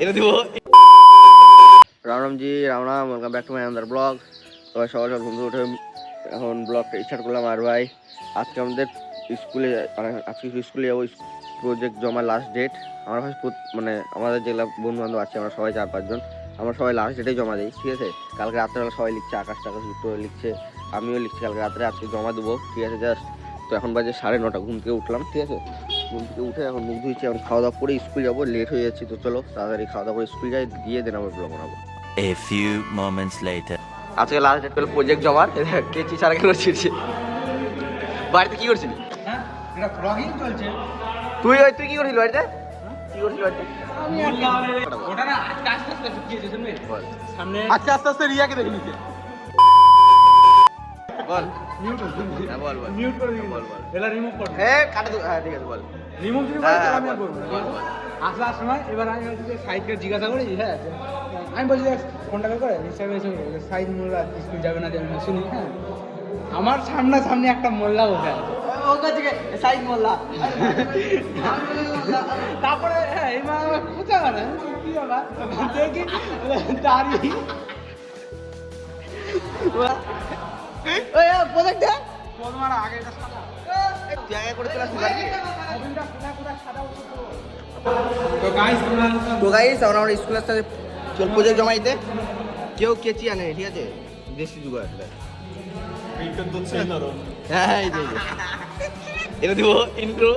এটা দিব রামরামজি রামরাম ওয়েলকাম ব্যাক টু মাই আন্দার ব্লগ সবাই সকাল সকাল ঘুম উঠে এখন ব্লগটা স্টার্ট করলাম। আর ভাই, আজকে আমাদের স্কুলে মানে আজকে স্কুলে যাব প্রজেক্ট জমা লাস্ট ডেট আমরা মানে আমাদের যেগুলো বন্ধু বান্ধব আছে, আমরা সবাই চার পাঁচজন। আমরা সবাই লাস্ট ডেটেই জমা দিই, ঠিক আছে? কালকে রাত্রেবেলা সবাই লিখছে, আকাশ টাকাশ লিখছে। আমিও লিখছি কালকে রাত্রে, আজকে জমা দেবো, ঠিক আছে? জাস্ট তো এখন বাজে সাড়ে নটা ঘুম থেকে উঠলাম ঠিক আছে? ঘুম থেকে উঠে এখন মুখ ধুইছি এখন খাওয়া দাওয়া করে স্কুল যাব লেট হয়ে যাচ্ছি তো চলো তাড়াতাড়ি খাওয়া দাওয়া করে স্কুল যাই দিয়ে দেন আমার ব্লগ বানাবো। A few moments later. আজকে লাস্ট ডেট পেলে প্রজেক্ট জমার কেচি সারা কেন ছিড়ছে? বাড়িতে কি করছিলি? হ্যাঁ এটা ব্লগিং চলছে। তুই ওই তুই কি করছিলি বাড়িতে? কি করছিলি বাড়িতে? ওটা না আস্তে আস্তে আস্তে ঢুকিয়েছে শুনবে সামনে আস্তে আস্তে আস্তে রিয়াকে দেখে নিচ্ছে বল। মিউট হ্যাঁ বল বল। মিউট করে দিবি। বল বল। এলা রিমুভ কর হ্যাঁ কাটে হ্যাঁ ঠিক আছে বল। রিমুভ যদি হ্যাঁ, করে হ্যাঁ, আমি আর বল, করব বল, বল। আসার সময় এবার আমি হচ্ছে সাইডকে জিজ্ঞাসা করি হ্যাঁ আমি বলছি ফোনটা করে হিসাবে সাইড মোল্লা স্কুল যাবে না যাবে না শুনি হ্যাঁ? আমার সামনা সামনে একটা মোল্লা বসে আছে। সাইড মোল্লা। তারপরে হ্যাঁ এই মা খোঁচা করে কি বাবা দেখি দাঁড়িয়ে। ওই প্রজেক্ট তোমার আগে এটা সাদা। তুই আগে করে চলে আসবি বাড়ি? কবিনটা কোথা কোথা সাদা উঠে তো গাইস তো গাইস আমরা আমরা স্কুলের সাথে চল প্রজেক্ট জমা দিতে কেউ কেচি আনে ঠিক আছে? দেশি জুগাড় হ্যাঁ এই যে এই যে। এটা দিব ইন্ট্রো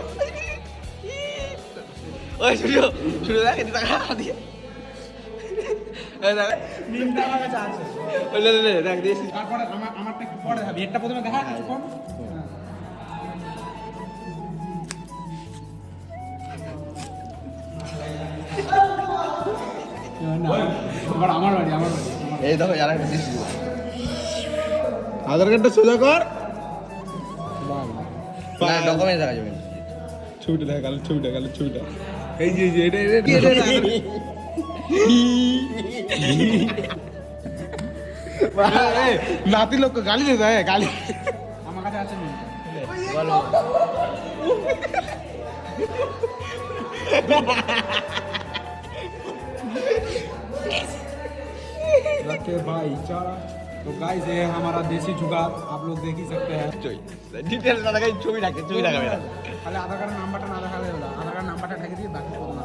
ওই শুনো শুনো দেখ এটা টাকা দিয়ে। দেখ। লে, দেখ তারপরে আমার আমারটা একটু পরে দেখাবি এটা প্রথমে দেখা কিছু কম। আমার বাড়ি আমার বাড়ি এই দেখো যারা একটা জুগাড় আধার কার্ডটা সোজা কর। না ডকুমেন্ট দেখা যাবে ছবিটা দেখা গেল ছবিটা গেল ছবিটা। এই যে এটা এটা। নাতি লোক গালি দে দেয় গালি আমার কাছে আছে মিম रखे भाई चारा तो गाइस ये है हमारा देसी जुगाड़ आप लोग देख ही सकते हैं ডিটেলস না দেখাই ছবি রাখে ছবি রাখাবে না খালি আধার কার্ডের নাম্বারটা না দেখালে হলো আধার কার্ড নাম্বারটা ঠেকে দিয়ে বাকি সব না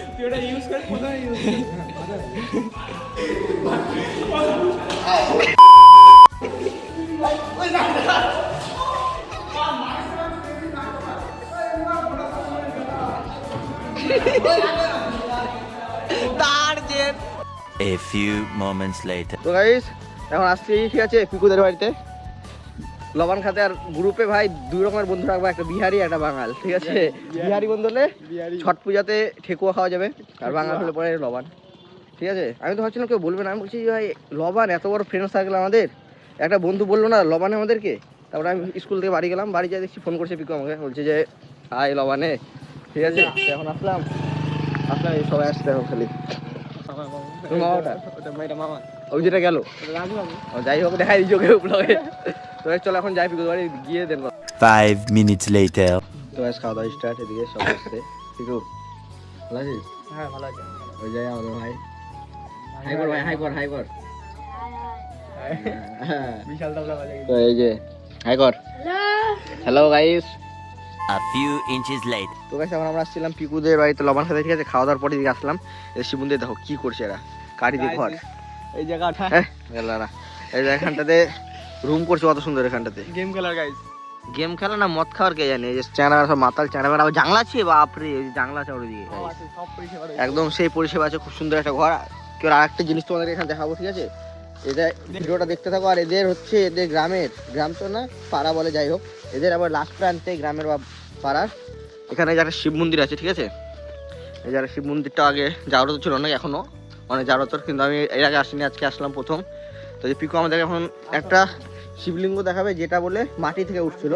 তুই ওটা ইউজ করে কোথায় use A few moments later. তো গাইস এখন আসছি ঠিক আছে পিকুদের বাড়িতে। লবণ খাতে আর গ্রুপে ভাই দুই রকমের বন্ধু রাখব একটা বিহারি একটা বাঙাল ঠিক আছে? বিহারি বন্ধু হলে ছট পূজাতে ঠেকুয়া খাওয়া যাবে আর বাঙাল হলে পরে লবণ ঠিক আছে? আমি তো ভাবছিলাম কেউ বলবে না আমি বলছি ভাই লবণ এত বড় ফ্রেন্ড সার্কেল আমাদের একটা বন্ধু বলল না লবণে আমাদেরকে তারপরে আমি স্কুল থেকে বাড়ি গেলাম বাড়ি যাই দেখছি ফোন করছে পিকু আমাকে বলছে যে হাই লবণে ঠিক আছে? এখন আসলাম আসলাম এই সবাই আসতে এখন খালি। মামাটা? ওই যেটা গেল। যাই হোক দেখাই দিচ্ছি ওকে ব্লগে তো এই চলো এখন যাই পিকুর বাড়ি গিয়ে দেন Five minutes later. তো আজ খাওয়া দাওয়া স্টার্ট এদিকে সব আসছে পিকু ভালো আছিস? হ্যাঁ ভালো আছে। ওই যাই আমাদের ভাই। হাই কর ভাই হাই কর হাই কর। বিশাল দাবলা বাজে তো এই যে হাই কর। Hello guys A few inches later. তো গাইস এখন আমরা আসছিলাম পিকুদের বাড়িতে লবণ খেতে ঠিক আছে? খাওয়া দাওয়ার পরে দিকে আসলাম। এই শিবুনদের দেখো কি করছে এরা। কাটি দিয়ে ঘর। এই জায়গাটা হ্যাঁ? এই এখানটাতে রুম করছে কত সুন্দর এখানটাতে। গেম খেলার গাইস গেম খেলা না মদ খাওয়ার কে জানে? এই যে চানা সব মাতাল চানা আবার জানলা আছে বাপরে জানলা আছে ওদিকে। একদম সেই পরিষেবা আছে খুব সুন্দর একটা ঘর। কেউ আর একটা জিনিস তোমাদের এখানে দেখাবো ঠিক আছে? এটা ভিডিওটা দেখতে থাকো। আর এদের হচ্ছে এদের গ্রামের গ্রাম তো না পাড়া বলে যাই হোক। এদের আবার লাস্ট প্রান্তে গ্রামের বা পাড়ার। এখানে একটা শিব মন্দির আছে ঠিক আছে? এই যারা শিব মন্দিরটা আগে জাগ্রত ছিল না এখনও অনেক জাগ্রত। কিন্তু আমি এর আগে আসিনি আজকে আসলাম প্রথম। তো যে পিকু আমাদের এখন একটা শিবলিঙ্গ দেখাবে যেটা বলে মাটি থেকে উঠছিল।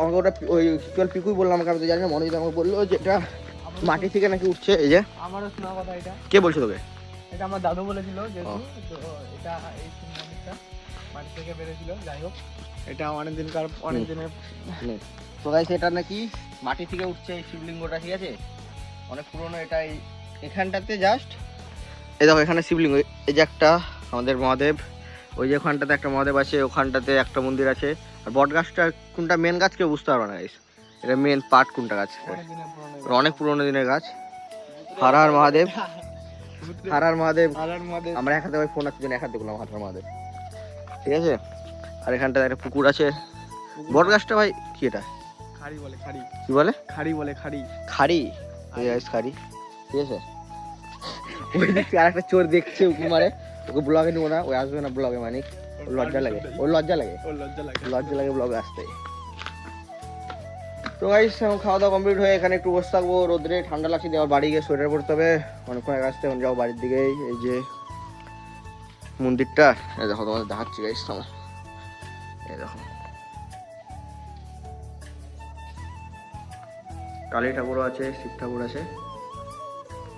আমাকে ওটা ওই চল পিকুই বললাম আমাকে আমি তো জানি না মনোজিৎ আমাকে বলল যেটা মাটি থেকে নাকি উঠছে এই যে। আমারও শোনা কথা এটা। কে বলছে তোকে? এটা আমার দাদু বলেছিল যেহেতু এটা এই মন্দিরটা মাটি থেকে বেরোছিল যাই হোক এটা অনেক দিনকার অনেক দিনের। তো গাইস এটা নাকি মাটি থেকে উঠছে এই শিবলিঙ্গটা ঠিক আছে? অনেক পুরনো এটা এই এখানটাতে জাস্ট এই দেখো এখানে শিবলিঙ্গ এই যে একটা আমাদের মহাদেব। ওই যে ওখানটাতে একটা মহাদেব আছে ওখানটাতে একটা মন্দির আছে। আর বট গাছটা কোনটা মেন গাছ কেউ বুঝতে পারবে না গাইস এটা মেন পার্ট কোনটা গাছ? অনেক পুরনো এটা অনেক পুরনো দিনের গাছ হার হার মহাদেব। হার হার মহাদেব। আমরা এক হাতে ফোন আছে জন্য এক হাতে করলাম হার হার মহাদেব। ঠিক আছে? আর এখানটাতে একটা পুকুর আছে। বট গাছটা ভাই কি এটা? খাড়ি বলে খাড়ি। কি বলে? খাড়ি বলে খাড়ি। খাড়ি? খাড়ি। ঠিক আছে? ওই দিক থেকে আরেকটা চোর দেখছে উকি মারে ওকে ব্লগে নেব না ওই আসবে না ব্লগে মানিক। ওর লজ্জা লাগে ওর লজ্জা লাগে। লজ্জা লাগে। ব্লগে আসতে। তো গাইস খাওয়া দাওয়া কমপ্লিট হয়ে এখানে একটু বসে থাকব রোদ্রে। ঠান্ডা লাগছে আবার বাড়ি গিয়ে সোয়েটার পরতে হবে। অনেকক্ষণ আগে আসতে যাও বাড়ির দিকে। এই যে মন্দিরটা দেখো তোমাদের দেখাচ্ছি গাইস আমার এই দেখো। কালী ঠাকুরও আছে শিব ঠাকুর আছে।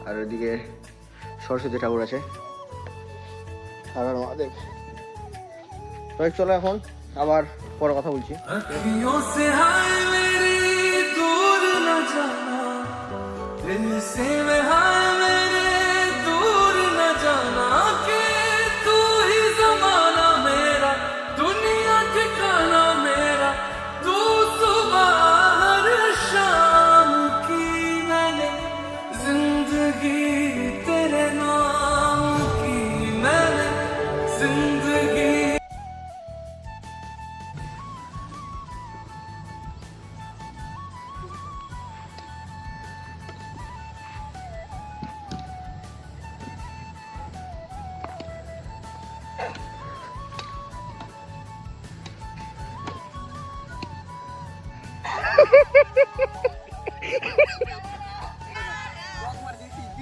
আর ওইদিকে সরস্বতী ঠাকুর আছে। সারা মহাদেব তাই চলো এখন আবার পরে কথা বলছি। দিল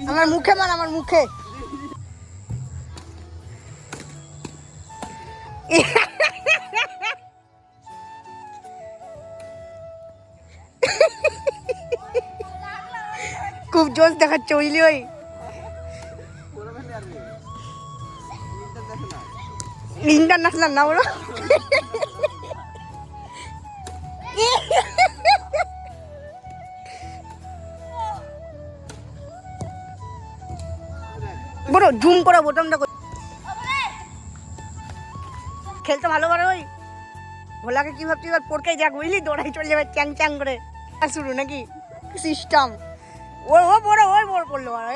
আমার মুখে মার আমার মুখে। খুব জোশ দেখাচ্ছে বুঝলি ওই। ইন্টারন্যাশনাল না বলো? বড় জুম করে বোতামটা কর- খেলতে ভালো পারে ওই? ভোলাকে কি ভাবছি এবার পড়কে যাক বুঝলি? দৌড়াই চলে যাবে, চ্যাং চ্যাং করে। আর শুরু নাকি? সিস্টেম ও ও বড় ওই বড় করল আর।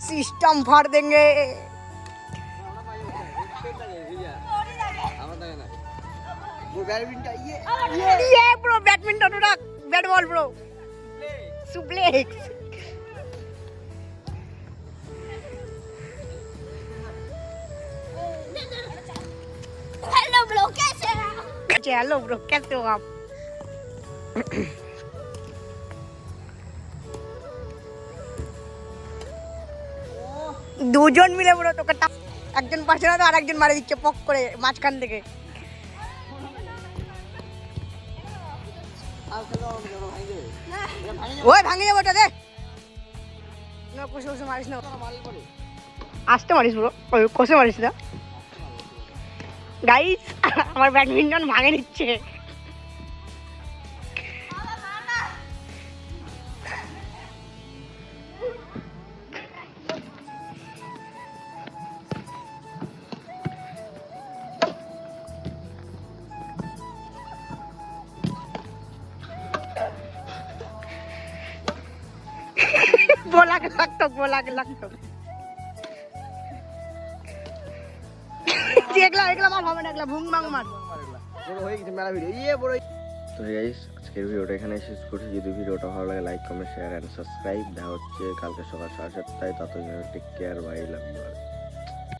সিস্টেম ফাড় দেঙ্গে। ইয়ে badminton bat ball bro suplex Trời ơi, lùng được cái tường không? দুজন মিলে পুরো তোকে টাপ একজন পাশে না তো আর একজন মারে দিচ্ছে পক করে মাঝখান থেকে। ওই ভাঙে যাব ওটা দে। না কষে কষে মারিস না। আসতে মারিস পুরো। কষে মারিস না। গাইস আমার ব্যাডমিন্টন ভাঙে নিচ্ছে बोलाक लागतो बोलाक लागतो ইয়ে ভিডিওটা এখানে ভালো লাগে like comment share and subscribe দেখা হচ্ছে কালকে সকাল সাড়ে সাতটায়। ততদিন take care bye love you